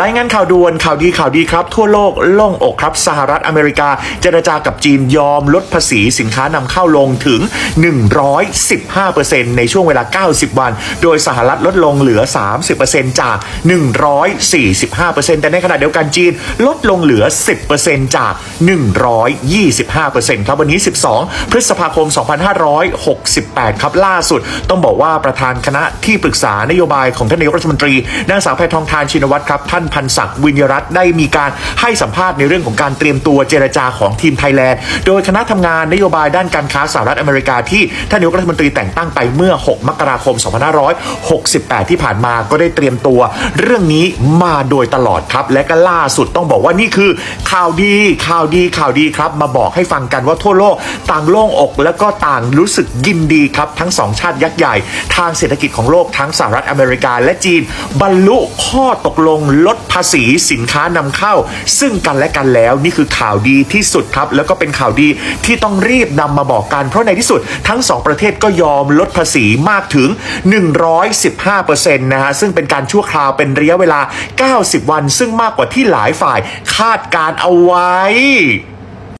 รายงานข่าวด่วนข่าวดีข่าวดีครับ ทั่วโลกโล่งอกครับสหรัฐอเมริกา เจรจากับจีนยอมลดภาษีสินค้านำเข้าลงถึง 115%ในช่วงเวลา 90 วัน โดยสหรัฐลดลงเหลือ 30%จาก 145%แต่ในขณะเดียวกันจีนลดลงเหลือ 10%จาก 125%ครับวันนี้ 12 พฤษภาคม 2568 ครับล่าสุด ต้องบอกว่าประธานคณะที่ปรึกษานโยบายของท่านนายกรัฐมนตรีนางสาวแพทองทานชินวัตรครับท่านพันศักดิ์วิญญรัตน์ได้มีการให้สัมภาษณ์ในเรื่องของการเตรียมตัวเจรจาของทีมไทยแลนด์ โดยคณะทำงานนโยบายด้านการค้าสหรัฐอเมริกาที่ท่านนายกรัฐมนตรีแต่งตั้งไปเมื่อ 6 มกราคม 2568 ที่ผ่านมาก็ได้เตรียมตัว เรื่องนี้มาโดยตลอดครับ และก็ล่าสุดต้องบอกว่านี่คือ ข่าวดีข่าวดีข่าวดีครับ มาบอกให้ฟังกันว่าทั่วโลกต่างโล่งอก แล้วก็ต่างรู้สึกยินดีครับ ทั้งสองชาติยักษ์ใหญ่ ทางเศรษฐกิจของโลกทั้งสหรัฐอเมริกาและจีน บรรลุข้อตกลงลดภาษีสินค้านำเข้า ซึ่งกันและกันแล้วนี่คือข่าวดีที่สุดครับ แล้วก็เป็นข่าวดีที่ต้องรีบนำมาบอกกันเพราะในที่สุดทั้งสองประเทศก็ยอมลดภาษีมากถึง 115%นะฮะซึ่งเป็นการชั่วคราวเป็นระยะเวลา 90 วัน ซึ่งมากกว่าที่หลายฝ่ายคาดการเอาไว้